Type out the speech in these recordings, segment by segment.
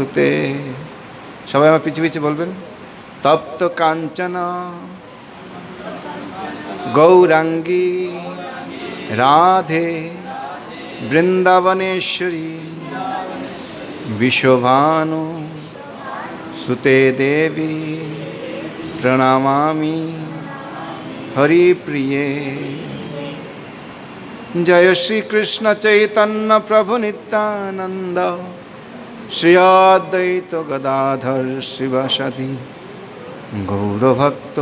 নমস্তুতে সবাই আমার পিছু পিছু বলবেন। তপ্ত কাঞ্চন, গৌরাঙ্গী, রাধে, বৃন্দাবনেশ্বরী, বিশ্বভানু, সুতে দেবী, প্রণমামি, হরিপ্রিয়ে। জয় শ্রীকৃষ্ণ চৈতন্য প্রভু নিত্যানন্দ। শ্রী অদ্বৈত গদাধর শিবসদি গৌরভক্ত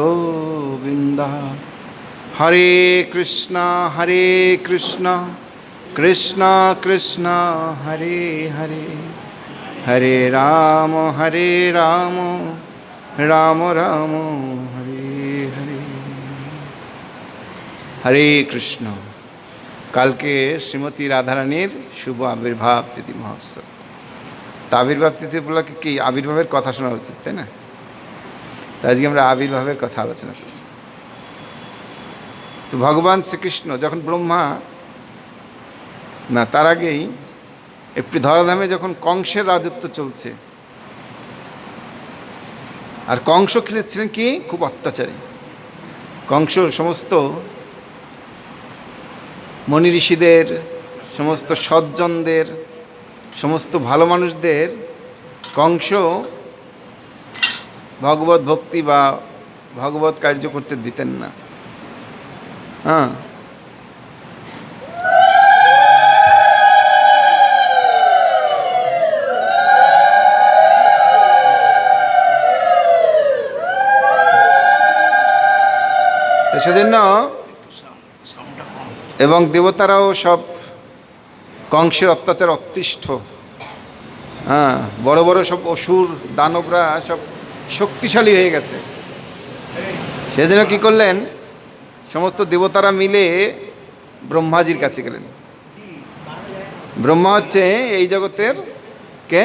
বৃন্দা। হরে কৃষ্ণ হরে কৃষ্ণ কৃষ্ণ কৃষ্ণ, হরে হরে। হরে রাম হরে রাম রাম রাম, হরে হরে। হরে কৃষ্ণ। কালকে শ্রীমতী রাধারানীর শুভ আবির্ভাব তিথি মহোৎসব। তা আবির্ভাব তিথি উপলক্ষে কি আবির্ভাবের কথা শোনা উচিত, তাই না? তো আজকে আমরা আবির্ভাবের কথা আলোচনা করি। তো ভগবান শ্রীকৃষ্ণ যখন ব্রহ্মা, না, তার আগেই একটি ধরাধামে যখন কংসের রাজত্ব চলছে, আর কংস ছিলেন কি? খুব অত্যাচারী। কংস সমস্ত মনি ঋষিদের, সমস্ত সজ্জনদের সমস্ত ভালো মানুষদের কংস ভগবত ভক্তি বা ভগবত কার্য করতে দিতেন না। হ্যাঁ। সেজন্য এবং দেবতারাও সব কংসের অত্যাচার অতিষ্ঠ। হ্যাঁ বড় বড় সব অসুর, দানবরা সব শক্তিশালী হয়ে গেছে। সেজন্য কি করলেন? সমস্ত দেবতারা মিলে ব্রহ্মাজির কাছে গেলেন। ব্রহ্মা হচ্ছে এই জগতের কে?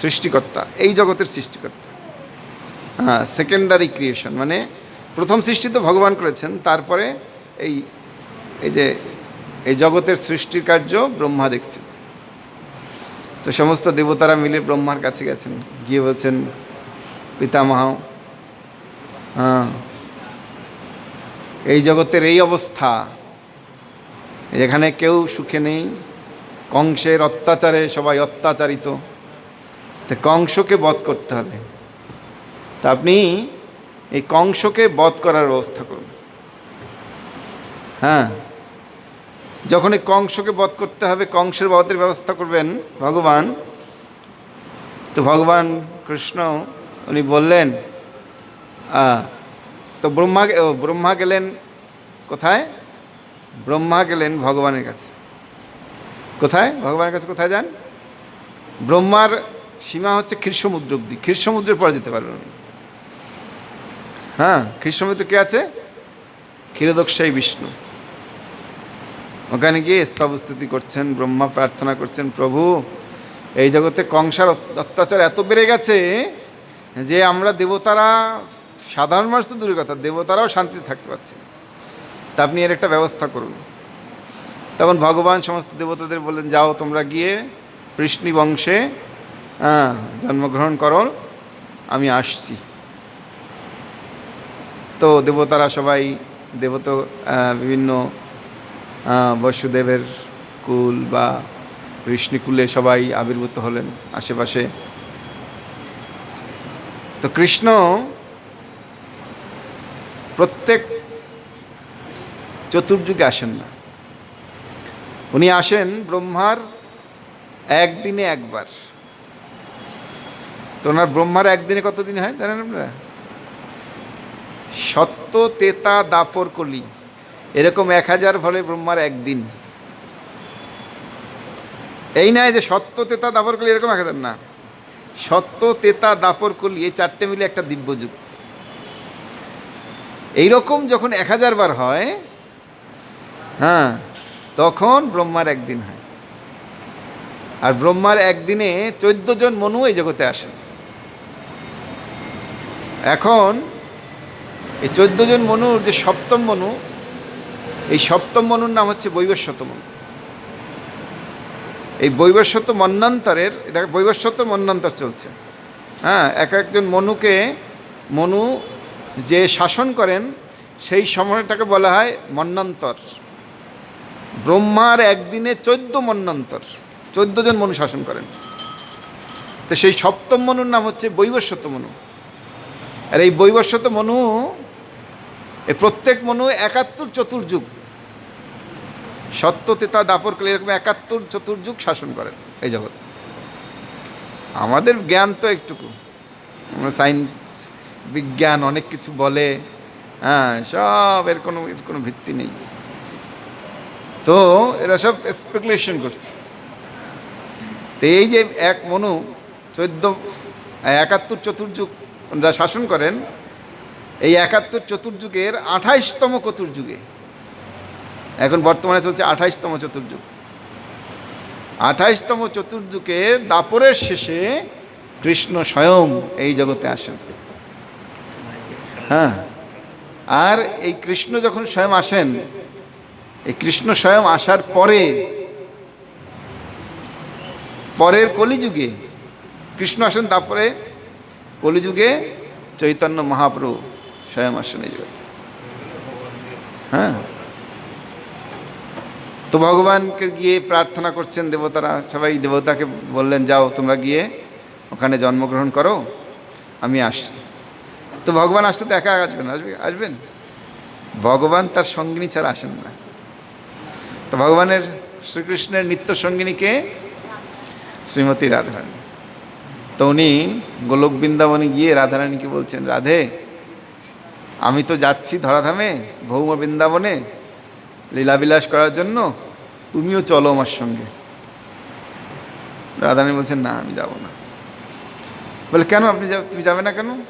সৃষ্টিকর্তা। এই জগতের সৃষ্টিকর্তা। হ্যাঁ সেকেন্ডারি ক্রিয়েশন মানে প্রথম সৃষ্টি তো ভগবান করেছেন, তারপরে এই এই যে এই জগতের সৃষ্টির কার্য ব্রহ্মা দেখছেন। তো সমস্ত দেবতারা মিলে ব্রহ্মার কাছে গেছেন। গিয়ে বলছেন, পিতামহ হ্যাঁ এই জগতের এই অবস্থা, এখানে কেউ সুখে নেই, কংসের অত্যাচারে সবাই অত্যাচারিত। তো কংসকে বধ করতে হবে। তা আপনি এই কংসকে বধ করার ব্যবস্থা করুন। হ্যাঁ যখন এই কংসকে বধ করতে হবে, কংসের বধের ব্যবস্থা করবেন ভগবান। তো ভগবান কৃষ্ণ, উনি বললেন তো ব্রহ্মা ব্রহ্মা গেলেন কোথায়? ব্রহ্মা গেলেন ভগবানের কাছে। কোথায়? ভগবানের কাছে কোথায় যান? ব্রহ্মার সীমা হচ্ছে ক্ষীর সমুদ্র অব্দি। ক্ষীর সমুদ্রের পরে যেতে পারবেন হ্যাঁ ক্ষীর সমুদ্র কে আছে? ক্ষীরদক্ষাই বিষ্ণু। ওখানে গিয়ে স্তবস্তুতি করছেন, ব্রহ্মা প্রার্থনা করছেন, প্রভু, এই জগতে কংসার অত্যাচার এত বেড়ে গেছে যে আমরা দেবতারা, সাধারণ মানুষ তো দূরের কথা, দেবতারাও শান্তিতে থাকতে পারছে তা আপনি এর একটা ব্যবস্থা করুন। তখন ভগবান সমস্ত দেবতাদের বললেন, যাও তোমরা গিয়ে কৃষ্ণী বংশে হ্যাঁ জন্মগ্রহণ করো, আমি আসছি। তো দেবতারা সবাই, দেবত বিভিন্ন বসুদেবের কুল বা কৃষ্ণকুলে সবাই আবির্ভূত হলেন আশেপাশে। তো কৃষ্ণ প্রত্যেক চতুর্যুগে আসেন না। উনি আসেন ব্রহ্মার একদিনে একবার। তো ওনার ব্রহ্মার একদিনে কত দিন হয় জানেন আপনারা? সত্য তেতা দাপর কলি। এরকম এক হাজার ফলে ব্রহ্মার একদিন। এই নয় যে সত্য তেতা দাপর কলি এরকম এক হাজার না। সত্য তেতা দাপর কলি এই চারটে মিলে একটা দিব্যযুগ। এইরকম যখন এক হাজার বার হয় হ্যাঁ তখন ব্রহ্মার একদিন হয়। আর ব্রহ্মার একদিনে চোদ্দ জন মনু এই জগতে আসেন। এখন এই চোদ্দ জন মনুর যে সপ্তম মনু এই সপ্তম মনুর নাম হচ্ছে বৈবস্বত মনু। এই বৈবস্বত মন্নান্তরের, এটা বৈবস্বত মন্নান্তর চলছে। হ্যাঁ এক একজন মনুকে, মনু যে শাসন করেন, সেই সময়টাকে বলা হয় মন্নান্তর। ব্রহ্মার একদিনে চোদ্দ মন্নান্তর, চোদ্দ জন মনু শাসন করেন। তো সেই সপ্তম মনুর নাম হচ্ছে বৈবস্বত মনু। আর এই বৈবস্বত মনু প্রত্যেক মনু একাত্তর চতুর্যুগ। সত্য তেতা দাফর কালে এরকম একাত্তর চতুর্যুগ শাসন করেন এই জগৎ। আমাদের জ্ঞান তো একটুকু। সায়েন্স বিজ্ঞান অনেক কিছু বলে হ্যাঁ সব এর কোনো এর কোনো ভিত্তি নেই। তো এরা সব স্পেকুলেশন করছে। তো এই যে এক মনু চোদ্দ, একাত্তর চতুর্যুগ ওনারা শাসন করেন এই একাত্তর চতুর্যুগের আঠাইশতম চতুর্যুগে। এখন বর্তমানে চলছে আঠাইশতম চতুর্যুগ। আঠাইশতম চতুর্যুগের দাপরের শেষে কৃষ্ণ স্বয়ং এই জগতে আসেন। হ্যাঁ। আর এই কৃষ্ণ যখন স্বয়ং আসেন, এই কৃষ্ণ স্বয়ং আসার পরে, পরের কলিযুগে, কৃষ্ণ আসেন তারপরে কলিযুগে চৈতন্য মহাপ্রভু। স্বয়ং আসেন হ্যাঁ। তো ভগবানকে গিয়ে প্রার্থনা করছেন দেবতারা, সবাই দেবতাকে বললেন, যাও, তোমরা গিয়ে ওখানে জন্মগ্রহণ করো, আমি আসছি। তো ভগবান আসলে তো একা আসবেন, আসবে, আসবেন? ভগবান তার সঙ্গিনী ছাড়া আসেন না। তো ভগবানের শ্রীকৃষ্ণের নিত্য সঙ্গিনীকে শ্রীমতী রাধারানী। তো উনি গোলক বৃন্দাবনে গিয়ে রাধারানীকে বলছেন, রাধে আমি তো যাচ্ছি ধরাধামে ভৌম বৃন্দাবনে, লীলাবিলাস করার জন্য। তুমিও চলো আমার সঙ্গে। রাধারানী বলছেন, না, আমি যাব না। বলে, কেন আপনি তুমি যাবে না কেন?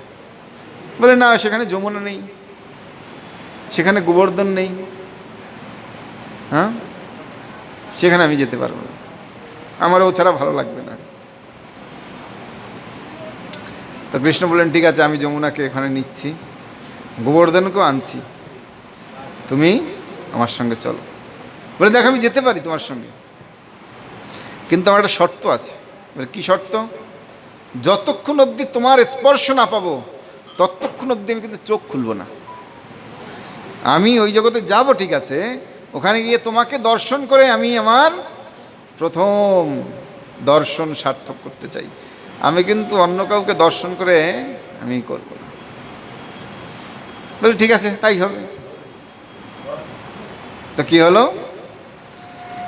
বলে, না, সেখানে যমুনা নেই, সেখানে গোবর্ধন নেই। হ্যাঁ? সেখানে আমি যেতে পারব না। আমার ও ছাড়া ভালো লাগবে না। তো কৃষ্ণ বললেন, ঠিক আছে, আমি যমুনাকে এখানে নিচ্ছি। গোবর্ধনকেও আনছি। তুমি আমার সঙ্গে চলো। বলে দেখ, আমি যেতে পারি তোমার সঙ্গে। কিন্তু আমার একটা শর্ত আছে। বলে, কী শর্ত? যতক্ষণ অবধি তোমার স্পর্শ না পাবো, ততক্ষণ অবধি আমি কিন্তু চোখ খুলবো না। আমি ওই জগতে যাব, ঠিক আছে? ওখানে গিয়ে তোমাকে দর্শন করে আমি আমার প্রথম দর্শন সার্থক করতে চাই। আমি কিন্তু অন্য কাউকে দর্শন করে আমি করব না। বলে, ঠিক আছে, তাই হবে। তো কি হলো?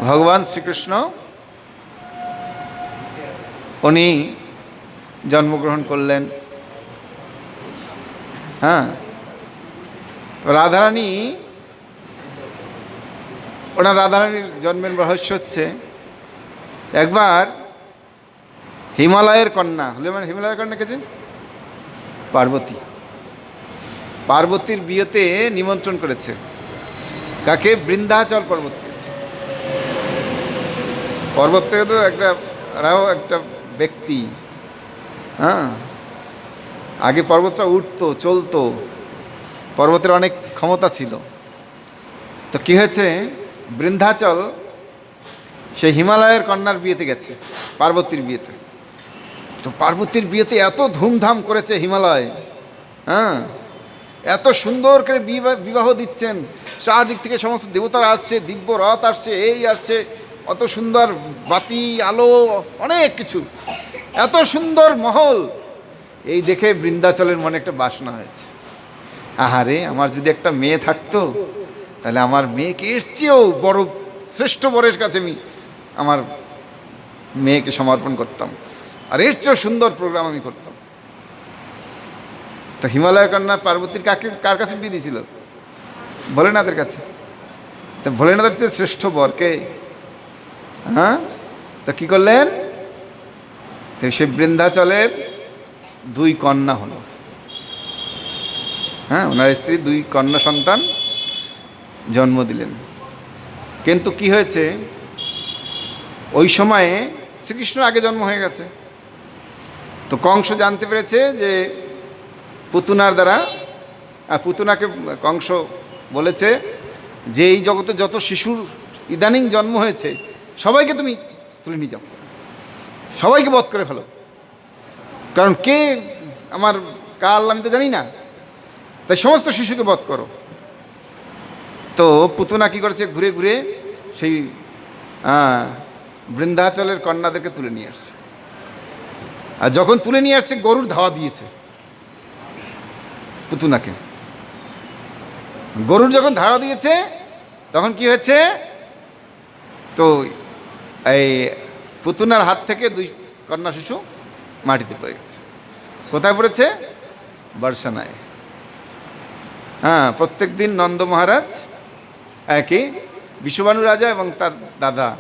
ভগবান শ্রীকৃষ্ণ, উনি জন্মগ্রহণ করলেন। হ্যাঁ? রাধারানী, ওনার রাধারানীর জন্মের রহস্য হচ্ছে, একবার হিমালয়ের কন্যা হলে মানে হিমালয়ের কন্যা কেছে পার্বতী। পার্বতীর বিয়েতে নিমন্ত্রণ করেছে। কাকে? বৃন্দাচল পর্বতকে। পর্বত থেকে তো একটা, রাও একটা ব্যক্তি। হ্যাঁ? আগে পর্বতটা উঠতো, চলতো। পর্বতের অনেক ক্ষমতা ছিল। তো কী হয়েছে? বৃন্দাচল, সে হিমালয়ের কন্যার বিয়েতে গেছে, পার্বতীর বিয়েতে। তো পার্বতীর বিয়েতে এত ধুমধাম করেছে হিমালয়। হ্যাঁ? এত সুন্দর করে বিবাহ দিচ্ছেন। চারদিক থেকে সমস্ত দেবতারা আসছে, দিব্য রথ আসছে, এই আসছে। অত সুন্দর বাতি, আলো, অনেক কিছু। এত সুন্দর মহল। এই দেখে বৃন্দাচলের মনে একটা বাসনা হয়েছে। আহারে, আমার যদি একটা মেয়ে থাকতো, তাহলে আমার মেয়েকে চেয়েও বড়, শ্রেষ্ঠ বরের কাছে আমি আমার মেয়েকে সমর্পণ করতাম। আর এর চেয়েও সুন্দর প্রোগ্রাম আমি করতাম। তো হিমালয় কন্যা পার্বতীর কাকে, কার কাছে বিয়ে দিয়েছিল? ভোলেনাথের কাছে। তো ভোলেনাথের চেয়ে শ্রেষ্ঠ বরকে হ্যাঁ? তো কী করলেন? তো সে বৃন্দাচলের দুই কন্যা হলো। হ্যাঁ ওনার স্ত্রী দুই কন্যা সন্তান জন্ম দিলেন। কিন্তু কি হয়েছে? ওই সময়ে শ্রীকৃষ্ণ আগে জন্ম হয়ে গেছে। তো কংস জানতে পেরেছে যে পুতুনার দ্বারা পুতুনাকে কংস বলেছে যে এই জগতে যত শিশুর ইদানিং জন্ম হয়েছে, সবাইকে তুমি তুলে নিয়ে যাও। সবাইকে বধ করে ফেলো। কারণ কে আমার কাল আমি তো জানি না। তাই সমস্ত শিশুকে বধ করো। তো পুতুনা কী করেছে? ঘুরে ঘুরে সেই বৃন্দাচলের কন্যাদেরকে তুলে নিয়ে আসছে। আর যখন তুলে নিয়ে আসছে, গরুর ধাওয়া দিয়েছে। পুতুনাকে। গরুর যখন ধারা দিয়েছে, তখন কি হয়েছে? তো এই পুতুনার হাত থেকে দুই কন্যা শিশু মাটিতে পড়ে গেছে। কোথায় পড়েছে? বর্ষানায়। হ্যাঁ প্রত্যেক দিন নন্দ মহারাজ, একই, বিশ্ববানু রাজা এবং তার দাদা,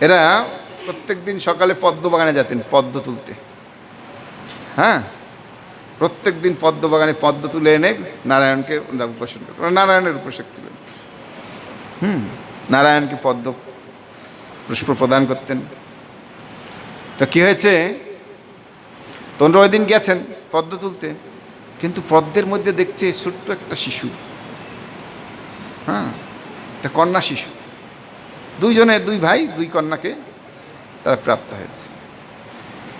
এরা প্রত্যেক দিন সকালে পদ্ম বাগানে যেতেন, পদ্ম তুলতে। হ্যাঁ? প্রত্যেক দিন পদ্ম বাগানে পদ্ম তুলে এনে নারায়ণকে উপাসন করতেন। নারায়ণের উপাসক ছিলেন। হুম, নারায়ণকে পদ্ম পুষ্প প্রদান করতেন। তো কী হয়েছে? তোমরা ওই দিন গেছেন পদ্ম তুলতে। কিন্তু পদ্মের মধ্যে দেখছে ছোট্ট একটা শিশু। হ্যাঁ একটা কন্যা শিশু। দুইজনে, দুই ভাই, দুই কন্যাকে তারা প্রাপ্ত হয়েছে।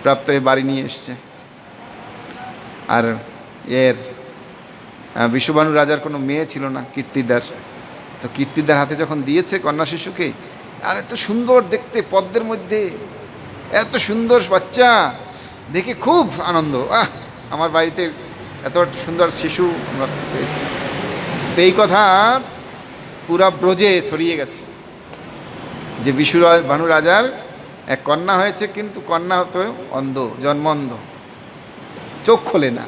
প্রাপ্ত হয়ে বাড়ি নিয়ে এসছে। আর এর বিশ্ববানু রাজার কোনো মেয়ে ছিল না, কীর্তিদার। তো কীর্তিদার হাতে যখন দিয়েছে কন্যা শিশুকে, আর এত সুন্দর দেখতে পদ্মের মধ্যে, এত সুন্দর বাচ্চা, দেখে খুব আনন্দ। আহ, আমার বাড়িতে এত সুন্দর শিশু আমরা পেয়েছি। তো এই কথা পুরা ব্রজে ছড়িয়ে গেছে যে বিশু ভানু রাজার এক কন্যা হয়েছে, কিন্তু কন্যা হতো অন্ধ জন্ম অন্ধ চোখ খোলে না।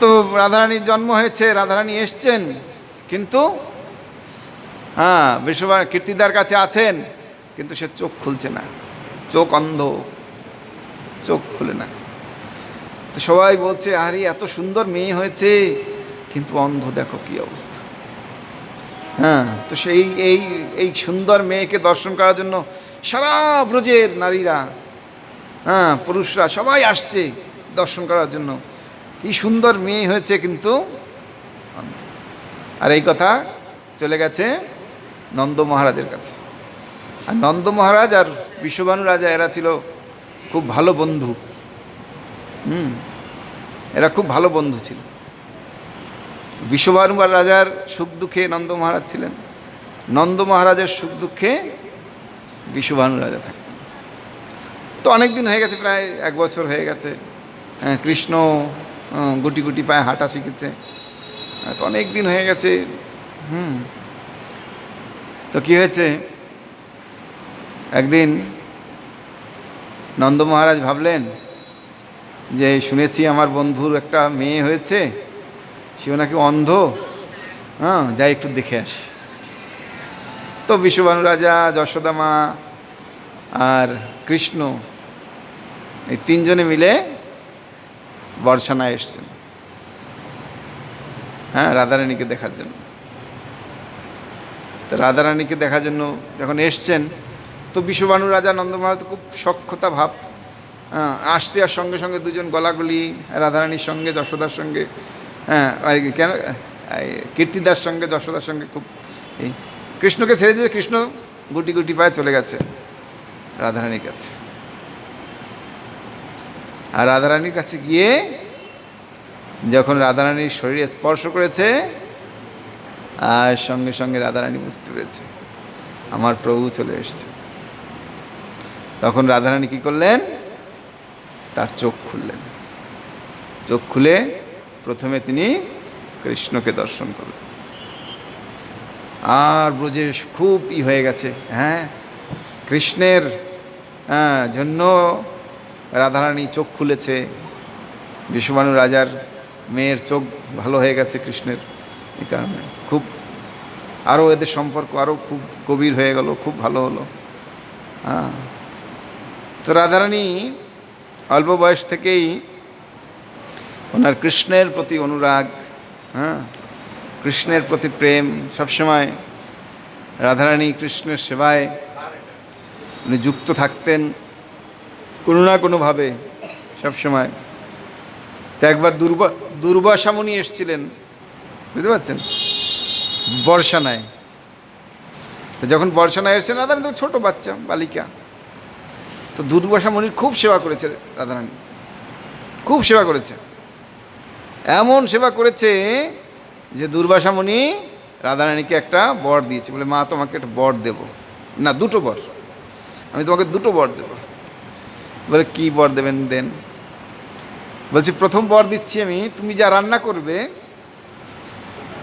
তো রাধারানীর জন্ম হয়েছে, রাধারানী এসছেন, কিন্তু হ্যাঁ বিশ্ববার কীর্তিদার কাছে আছেন, কিন্তু সে চোখ খুলছে না। চোখ অন্ধ, চোখ খুলে না। তো সবাই বলছে, আরে, এত সুন্দর মেয়ে হয়েছে, কিন্তু অন্ধ, দেখো কি অবস্থা। হ্যাঁ তো সেই, এই এই সুন্দর মেয়েকে দর্শন করার জন্য সারা ব্রজের নারীরা হ্যাঁ পুরুষরা সবাই আসছে দর্শন করার জন্য। কি সুন্দর মেয়ে হয়েছে কিন্তু। আর এই কথা চলে গেছে নন্দ মহারাজের কাছে। আর নন্দ মহারাজ আর বিশ্ববানু রাজা, এরা ছিল খুব ভালো বন্ধু। হুম, এরা খুব ভালো বন্ধু ছিল। বিশ্ববানু রাজার সুখ দুঃখে নন্দ মহারাজ ছিলেন। নন্দ মহারাজের সুখ দুঃখে বিশ্ববানু রাজা থাকতেন তো অনেক দিন হয়ে গেছে প্রায় এক বছর হয়ে গেছে। হ্যাঁ, কৃষ্ণ গুটি গুটি পায়ে হাঁটা শিখেছে। তো অনেক দিন হয়ে গেছে। হুম। তো কী হয়েছে? একদিন নন্দ মহারাজ ভাবলেন যে শুনেছি আমার বন্ধুর একটা মেয়ে হয়েছে। সেও নাকি অন্ধ। হ্যাঁ যাই একটু দেখে আসি। তো বিশ্ববানু রাজা যশোদা মা আর কৃষ্ণ এই তিনজনে মিলে বর্ষানায় এসছেন। হ্যাঁ রাধারানীকে দেখার জন্য। তো রাধারানীকে দেখার জন্য যখন এসছেন তো বিশ্ববানু রাজা নন্দ মহারাজ খুব সক্ষতা ভাব। হ্যাঁ, আসছে আর সঙ্গে সঙ্গে দুজন গলাগুলি রাধারানীর সঙ্গে যশোদার সঙ্গে হ্যাঁ কেন কীর্তিদার সঙ্গে যশোদার সঙ্গে খুব কৃষ্ণকে ছেড়ে দিয়ে কৃষ্ণ গুটি গুটি পায়ে চলে গেছে রাধারানীর কাছে। আর রাধারানীর কাছে গিয়ে যখন রাধারানীর শরীরে স্পর্শ করেছে আর সঙ্গে সঙ্গে রাধারানী বুঝতে পেরেছে আমার প্রভু চলে এসছে। তখন রাধারানী কী করলেন? তার চোখ খুললেন। চোখ খুলে প্রথমে তিনি কৃষ্ণকে দর্শন করলেন। আর ব্রজে খুব ই হয়ে গেছে হ্যাঁ? কৃষ্ণের হ্যাঁ, জন্য রাধারানী চোখ খুলেছে বিশ্ববানু রাজার মেয়ের চোখ ভালো হয়ে গেছে কৃষ্ণের, এই কারণে খুব আরও এদের সম্পর্ক আরও খুব গভীর হয়ে গেল, খুব ভালো হলো। হ্যাঁ। তো রাধারানী অল্প বয়স থেকেই ওনার কৃষ্ণের প্রতি অনুরাগ হ্যাঁ কৃষ্ণের প্রতি প্রেম, সবসময় রাধারানী কৃষ্ণের সেবায় উনি যুক্ত থাকতেন। কোনো না কোনোভাবে সবসময়। তো একবার দুর্বা দুর্বাসামণি এসছিলেন, বুঝতে পারছেন? বর্ষানায়। যখন বর্ষণা এসেছেন, রাধারানী তো ছোটো বাচ্চা, বালিকা। তো দুর্বাসা মণির খুব সেবা করেছে রাধারানী। খুব সেবা করেছে। এমন সেবা করেছে যে দুর্বাসা মুনি রাধারানীকে একটা বর দিয়েছে। বলে, মা, তোমাকে একটা বর দেব। না, দুটো বর। আমি তোমাকে দুটো বর দেব। বলে, কি বর দেবেন, দেন? বলছি, প্রথম বর দিচ্ছি আমি, তুমি যা রান্না করবে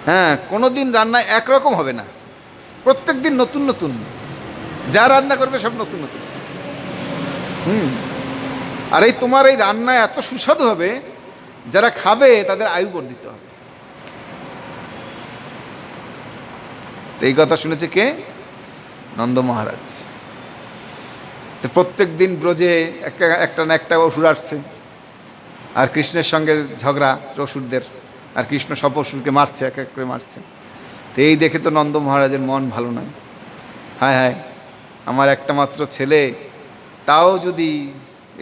হ্যাঁ কোনো দিন রান্না একরকম হবে না। প্রত্যেক দিন নতুন নতুন। যা রান্না করবে সব নতুন নতুন। হুম। আর এই তোমার এই রান্না এত সুস্বাদু হবে, যারা খাবে তাদের আয়ু বর্ধিত হবে। এই কথা শুনেছে কে? নন্দ মহারাজ। তো প্রত্যেক দিন ব্রজে একটা একটা না একটা অসুর আসছে। আর কৃষ্ণের সঙ্গে ঝগড়া অসুরদের, আর কৃষ্ণ সব অসুরকে মারছে, এক এক করে মারছে। তো এই দেখে তো নন্দ মহারাজের মন ভালো নয়। হায় হায়, আমার একটা মাত্র ছেলে, তাও যদি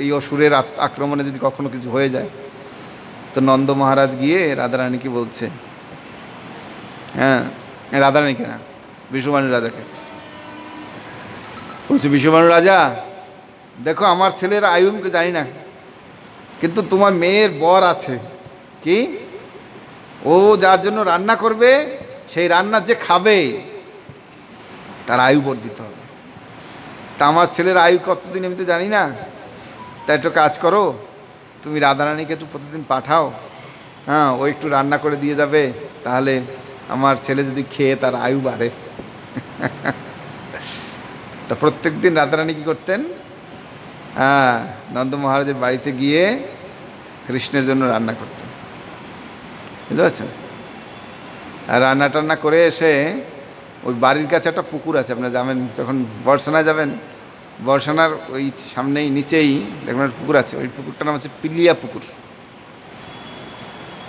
এই অসুরের আক্রমণে যদি কখনো কিছু হয়ে যায়, তো নন্দ মহারাজ গিয়ে রাধারানীকে বলছে হ্যাঁ রাধারানীকে না বিশ্ববাণু রাজাকে। বলছে বিশ্ববাণু রাজা দেখো, আমার ছেলের আয়ুমকে জানি না, কিন্তু তোমার মেয়ের বর আছে। কি? ও যার জন্য রান্না করবে, সেই রান্না যে খাবে, তার আয়ু বর্ধিত হবে। তা আমার ছেলের আয়ু কতদিন আমি তো জানি না, তা একটু কাজ করো, তুমি রাধারানীকে একটু প্রতিদিন পাঠাও। হ্যাঁ ও একটু রান্না করে দিয়ে যাবে, তাহলে আমার ছেলে যদি খেয়ে তার আয়ু বাড়ে। তা প্রত্যেক দিন রাধারানী কী করতেন? হ্যাঁ নন্দ মহারাজের বাড়িতে গিয়ে কৃষ্ণের জন্য রান্না করতেন। বুঝতে পারছেন? আর রান্না টান্না করে এসে ওই বাড়ির কাছে একটা পুকুর আছে, আপনারা যাবেন, যখন বর্ষানায় যাবেন, বর্ষানার ওই সামনেই, নিচেই, দেখবেন একটা পুকুর আছে, ওই পুকুরটার নাম হচ্ছে পিলিয়া পুকুর।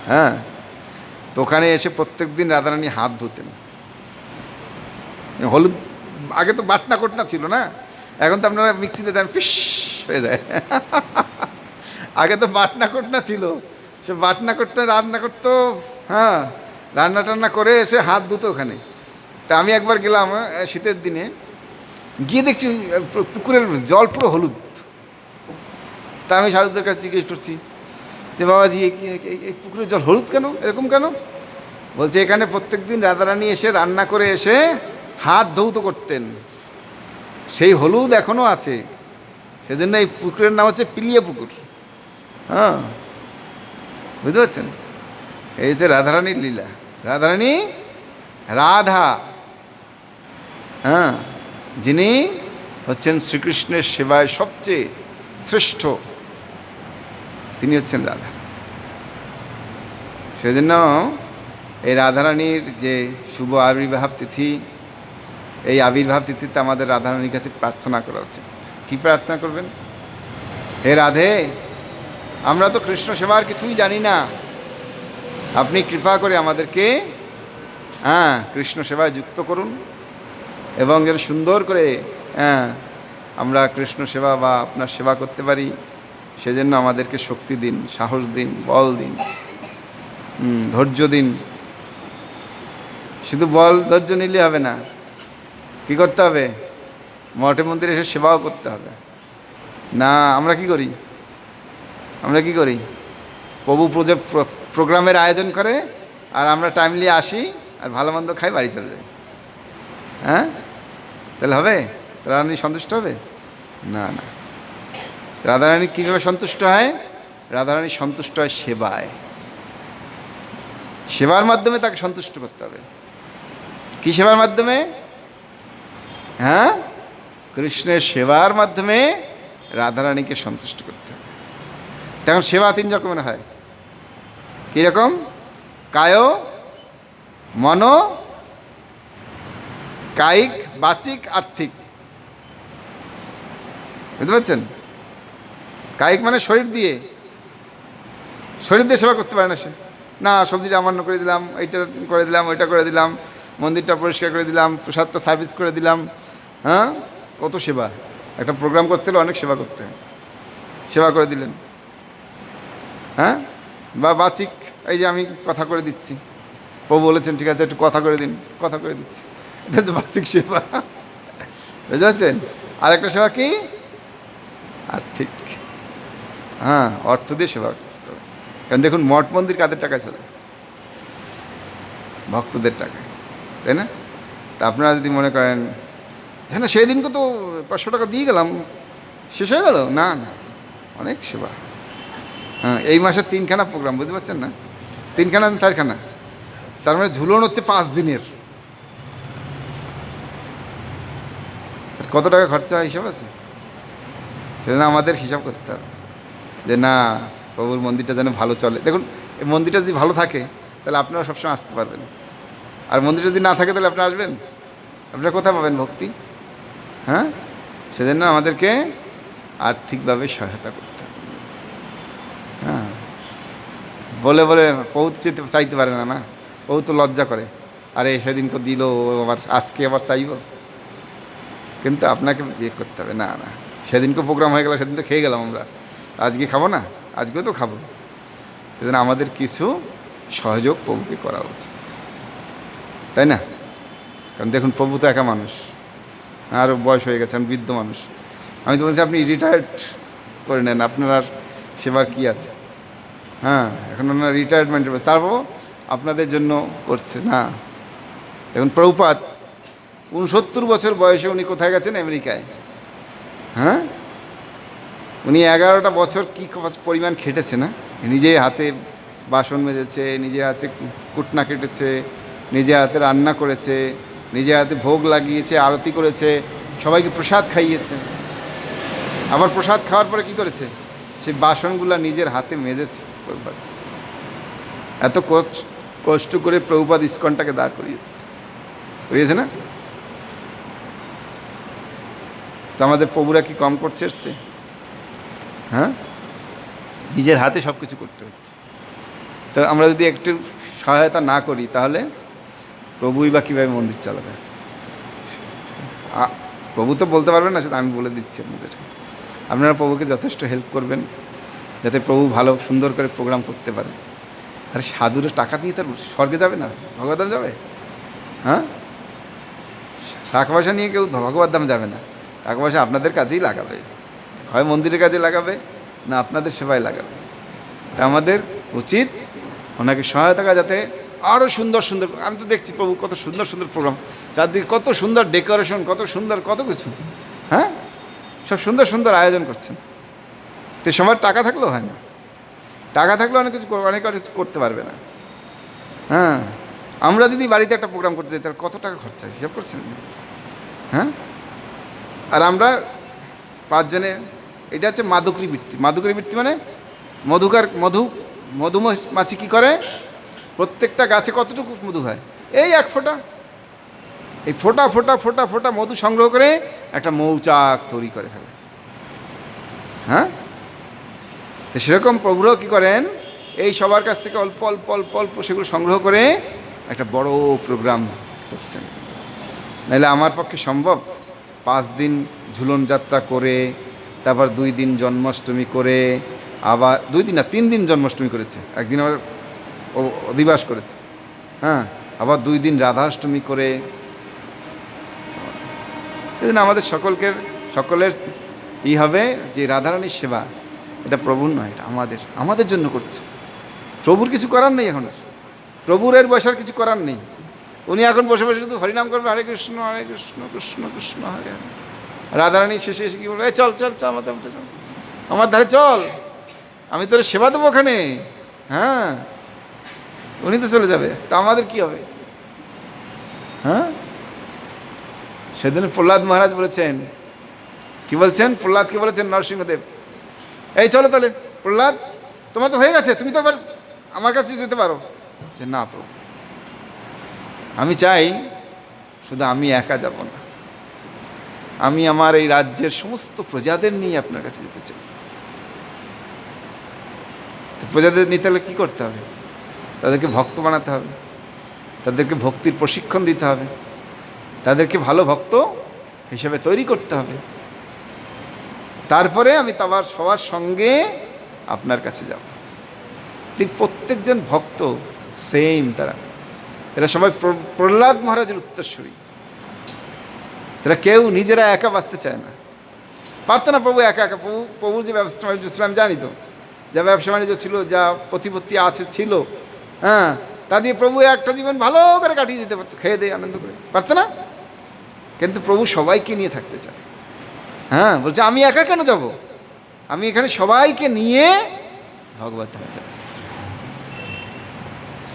হ্যাঁ তো ওখানে এসে প্রত্যেক দিন রাধারানী হাত ধুতেন। হলুদ, আগে তো বাটনা কোটনা ছিল না? এখন তো আপনারা মিক্সিতে দেন, ফিস, হয়ে যায়। আগে তো বাটনা কোটনা ছিল। সে বাটনা করতে রান্না করতো হ্যাঁ রান্না টান্না করে এসে হাত ধুতো ওখানে। তা আমি একবার গেলাম শীতের দিনে। গিয়ে দেখছি পুকুরের জল পুরো হলুদ। তা আমি সাধুদের কাছে জিজ্ঞেস করছি, যে বাবাজি, এই পুকুরের জল হলুদ কেন? এরকম কেন? বলছে, এখানে প্রত্যেক দিন রাধারানী এসে রান্না করে এসে হাত ধৌত করতেন। সেই হলুদ এখনও আছে। সেজন্য এই পুকুরের নাম হচ্ছে পিলিয়া পুকুর। হ্যাঁ বুঝতে পারছেন? এই যে রাধারানীর লীলা। রাধারানী, রাধা। হ্যাঁ যিনি হচ্ছেন শ্রীকৃষ্ণের সেবায় সবচেয়ে শ্রেষ্ঠ। তিনি হচ্ছেন রাধা। সেজন্য এই রাধারানীর যে শুভ আবির্ভাব তিথি এই আবির্ভাব তিথিতে আমাদের রাধারানীর কাছে প্রার্থনা করা উচিত। কি প্রার্থনা করবেন? হে রাধে, আমরা তো কৃষ্ণ সেবার কিছুই জানি না। আপনি কৃপা করে আমাদেরকে হ্যাঁ কৃষ্ণ সেবায় যুক্ত করুন এবং যেন সুন্দর করে হ্যাঁ আমরা কৃষ্ণ সেবা বা আপনার সেবা করতে পারি, সেজন্য আমাদেরকে শক্তি দিন, সাহস দিন, বল দিন ধৈর্য দিন। শুধু বল, ধৈর্য নিলে হবে না। কি করতে হবে? মঠে মন্দিরে এসে সেবাও করতে হবে। না, আমরা কি করি? আমরা কি করি? প্রভু প্রজে- প্রোগ্রামের আয়োজন করে আর আমরা টাইমলি আসি আর ভালো মন্দ খাই বাড়ি চলে যাই। হ্যাঁ? তাহলে হবে? রাধারানী সন্তুষ্ট হবে? না না। রাধারানী কীভাবে সন্তুষ্ট হয়? রাধারানী সন্তুষ্ট হয় সেবায়। সেবার মাধ্যমে তাকে সন্তুষ্ট করতে হবে। কী সেবার মাধ্যমে? হ্যাঁ? কৃষ্ণের সেবার মাধ্যমে রাধারানীকে সন্তুষ্ট করতে হবে। তখন সেবা তিন রকমের হয়। কীরকম? কায়, মন, কায়িক, বাচিক, আর্থিক। বুঝতে পারছেন? কায়িক মানে শরীর দিয়ে। শরীর দিয়ে সেবা করতে পারে না সে। না, সবজিটা আমান্য করে দিলাম, এইটা করে দিলাম, ওইটা করে দিলাম, মন্দিরটা পরিষ্কার করে দিলাম, প্রসাদটা সার্ভিস করে দিলাম হ্যাঁ? কত সেবা? একটা প্রোগ্রাম করতে হলে অনেক সেবা করতে সেবা করে দিলেন। হ্যাঁ? বা বাচিক, এই যে আমি কথা করে দিচ্ছি। প্রভু বলেছেন, ঠিক আছে, একটু কথা করে দিন, কথা করে দিচ্ছি। এটা তো বাচিক সেবা। বুঝতে পারছেন? আর একটা সেবা কি? আর্থিক। হ্যাঁ অর্থ দিয়ে সেবা করতে হবে। কারণ দেখুন, মঠ মন্দির কাদের টাকায় চলে? ভক্তদের টাকায়। তাই না? তা আপনারা যদি মনে করেন হ্যাঁ না সেই দিনকে তো পাঁচশো টাকা দিয়ে গেলাম। শেষ হয়ে গেল? না না। অনেক সেবা। হ্যাঁ এই মাসে তিনখানা প্রোগ্রাম বুঝতে পারছেন না? তিনখানা চারখানা? তার মানে ঝুলন হচ্ছে পাঁচ দিনের। কত টাকা খরচা হিসাব আছে? সেজন্য আমাদের হিসাব করতে হবে। যে না, প্রভুর মন্দিরটা যেন ভালো চলে। দেখুন, এই মন্দিরটা যদি ভালো থাকে, তাহলে আপনারা সবসময় আসতে পারবেন। আর মন্দির যদি না থাকে, তাহলে আপনি আসবেন? আপনারা কোথায় পাবেন ভক্তি? হ্যাঁ? সেজন্য আমাদেরকে আর্থিকভাবে সহায়তা করতে হবে। হ্যাঁ? বলে বলে তো চেতে চাইতে পারে না না? প্রভু তো লজ্জা করে। আরে সেদিনকে দিল, আবার আজকে আবার চাইব। কিন্তু আপনাকে বিয়ে করতে হবে। না না। সেদিনকে প্রোগ্রাম হয়ে গেল, সেদিন তো খেয়ে গেলাম আমরা। আজকে খাব না? আজকেও তো খাব। সেদিন আমাদের কিছু সহযোগ প্রভুকে করা উচিত। তাই না? কারণ দেখুন, প্রভু তো একা মানুষ। আরও বয়স হয়ে গেছে, আমি বৃদ্ধ মানুষ। আমি তো বলছি, আপনি রিটায়ার্ড করে নেন, আপনার আর সেবার কী আছে? হ্যাঁ এখন ওনার রিটায়ারমেন্টের তারপর আপনাদের জন্য করছে, না। এখন প্রভুপাত, উনসত্তর বছর বয়সে উনি কোথায় গেছেন? আমেরিকায়। হ্যাঁ? উনি এগারোটা বছর কী পরিমাণ খেটেছে, না? নিজে হাতে বাসন মেজেছে নিজে হাতে কুটনা কেটেছে নিজে হাতে রান্না করেছে নিজে হাতে ভোগ লাগিয়েছে, আরতি করেছে, সবাইকে প্রসাদ খাইয়েছে। আবার প্রসাদ খাওয়ার পরে কি করেছে? সেই বাসনগুলো নিজের হাতে মেজেছে। প্রভুপাত এত কষ্ট করে প্রভুপাত ইস্কনটাকে দাঁড় করিয়েছে। করিয়েছে না? তো আমাদের প্রভুরা কি কম করছে এসছে হ্যাঁ? নিজের হাতে সব কিছু করতে হচ্ছে। তো আমরা যদি একটু সহায়তা না করি, তাহলে প্রভুই বা কীভাবে মন্দির চালাবে? প্রভু তো বলতে পারবেন না, সেটা আমি বলে দিচ্ছি আপনাদের। আপনারা প্রভুকে যথেষ্ট হেল্প করবেন, যাতে প্রভু ভালো, সুন্দর করে প্রোগ্রাম করতে পারে। আর সাধুরে টাকা দিয়ে তার স্বর্গে যাবে না? ভগবত যাবে? হ্যাঁ? টাকা পয়সা নিয়ে কেউ ভগবত ধাম যাবে না। টাকা পয়সা আপনাদের কাজেই লাগাবে। হয় মন্দিরের কাজে লাগাবে, না আপনাদের সেবায় লাগাবে। তা আমাদের উচিত ওনাকে সহায়তা যাতে আরও সুন্দর সুন্দর, আমি তো দেখছি প্রভু কত সুন্দর সুন্দর প্রোগ্রাম চারদিকে কত সুন্দর ডেকোরেশন কত সুন্দর, কত কিছু। হ্যাঁ? সব সুন্দর সুন্দর আয়োজন করছেন। তো সবার টাকা থাকলেও হয় না। টাকা থাকলে অনেক কিছু অনেক কিছু করতে পারবে না। হ্যাঁ? আমরা যদি বাড়িতে একটা প্রোগ্রাম করতে যাই, তাহলে কত টাকা খরচা হিসাব করছেন হ্যাঁ? আর আমরা পাঁচজনে, এটা হচ্ছে মাদকরি বৃত্তি। মাদকরি বৃত্তি মানে মধুকার, মধু, মধুমাছি কী করে? প্রত্যেকটা গাছে কতটুকু মধু হয়? এই এক ফোঁটা। এই ফোঁটা ফোঁটা ফোঁটা ফোঁটা মধু সংগ্রহ করে একটা মৌচাক তৈরি করে ফেলে। হ্যাঁ? তো সেরকম প্রভুরাও কী করেন? এই সবার কাছ থেকে অল্প অল্প অল্প অল্প সেগুলো সংগ্রহ করে একটা বড় প্রোগ্রাম করছেন। নাহলে আমার পক্ষে সম্ভব। পাঁচ দিন ঝুলন যাত্রা করে, তারপর দুই দিন জন্মাষ্টমী করে, আবার দুই দিন না, তিন দিন জন্মাষ্টমী করেছে। একদিন আবার অধিবাস করেছে। হ্যাঁ আবার দুই দিন রাধাষ্টমী করে। জন্য আমাদের সকলকে, সকলের ই হবে যে রাধারানীর সেবা। এটা প্রভুর নয়, এটা আমাদের আমাদের জন্য করছে। প্রভুর কিছু করার নেই এখন। প্রভুর এর বয়সার কিছু করার নেই। উনি এখন বসে বসে শুধু হরিনাম করবেন হরে কৃষ্ণ হরে কৃষ্ণ কৃষ্ণ কৃষ্ণ, হরে রাধারানী শেষে এসে কি বলবে, "এই চল চল চল আমার চল। আমার ধারে চল। আমি তোর সেবা দেবো ওখানে। হ্যাঁ উনি তো চলে যাবে, তা আমাদের কি হবে? হ্যাঁ? সেদিন প্রহ্লাদ মহারাজ বলেছেন, কি বলছেন? প্রহ্লাদকে বলেছেন নরসিংহদেব। এই চলো তাহলে, প্রহ্লাদ, তোমার তো হয়ে গেছে, তুমি তো আবার আমার কাছে যেতে পারো। যে না, প্রভু। আমি চাই, শুধু আমি একা যাব না। আমি আমার এই রাজ্যের সমস্ত প্রজাদের নিয়ে আপনার কাছে যেতে চাই। প্রজাদের নিতে হলে কী করতে হবে? তাদেরকে ভক্ত বানাতে হবে। তাদেরকে ভক্তির প্রশিক্ষণ দিতে হবে। তাদেরকে ভালো ভক্ত হিসেবে তৈরি করতে হবে। তারপরে আমি তাবার সবার সঙ্গে আপনার কাছে যাব। প্রত্যেকজন ভক্ত সেম তারা। এরা সবাই প্র- প্রহ্লাদ মহারাজের উত্তরসূরি। তারা কেউ নিজেরা একা বাঁচতে চায় না। পারতো না প্রভু একা একা। প্রভু, প্রভুর যে ব্যবসা বাণিজ্য ছিল আমি জানি তো। যা ব্যবসা বাণিজ্য ছিল, যা প্রতিপত্তি আছে, ছিল হ্যাঁ তা দিয়ে প্রভু একটা জীবন ভালো করে কাটিয়ে যেতে পারতো, খেয়ে দিয়ে আনন্দ করে। পারতো না? কিন্তু প্রভু সবাইকে নিয়ে থাকতে চায়। হ্যাঁ বলছে, আমি একা কেন যাব? আমি এখানে সবাইকে নিয়ে ভগবত ধামে যাব।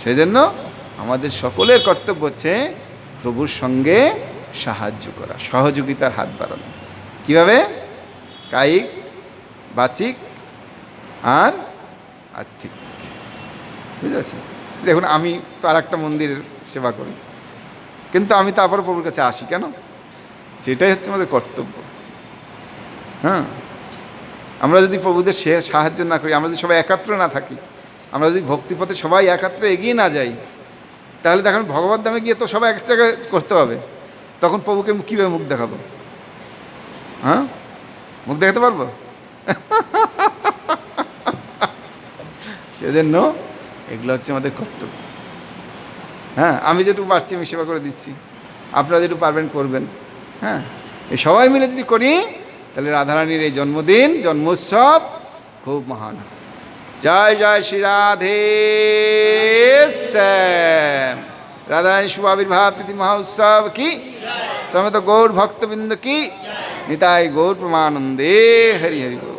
সেজন্য আমাদের সকলের কর্তব্য হচ্ছে প্রভুর সঙ্গে সাহায্য করা, সহযোগিতার হাত বাড়ানো। কীভাবে? কায়িক, বাচিক আর আর্থিক। পারছি দেখুন, আমি তো আর একটা মন্দিরের সেবা করি। কিন্তু আমি তারপর প্রভুর কাছে আসি, কেন? যেটাই হচ্ছে আমাদের কর্তব্য। হ্যাঁ? আমরা যদি প্রভুদের সে সাহায্য না করি, আমরা যদি সবাই একাত্র না থাকি, আমরা যদি ভক্তিপথে সবাই একাত্র এগিয়ে না যাই, তাহলে দেখেন, ভগবত দামে গিয়ে তো সবাই এক জায়গায় করতে হবে তখন প্রভুকে কীভাবে মুখ দেখাবো? হ্যাঁ? মুখ দেখাতে পারব? সেজন্য এগুলো হচ্ছে আমাদের কর্তব্য। হ্যাঁ আমি যেটুকু পারছি আমি সেবা করে দিচ্ছি। আপনারা যেটুকু পারবেন করবেন। হ্যাঁ এই সবাই মিলে যদি করি, তাহলে রাধারানীর এই জন্মদিন, জন্মোৎসব খুব মহান। জয় জয় শ্রী রাধে রাধারানী শুভ আবির্ভাব, তিথি মহোৎসব কি? সমেত গৌর ভক্তবৃন্দ কি? নিতাই গৌর প্রমানন্দে হরি হরি।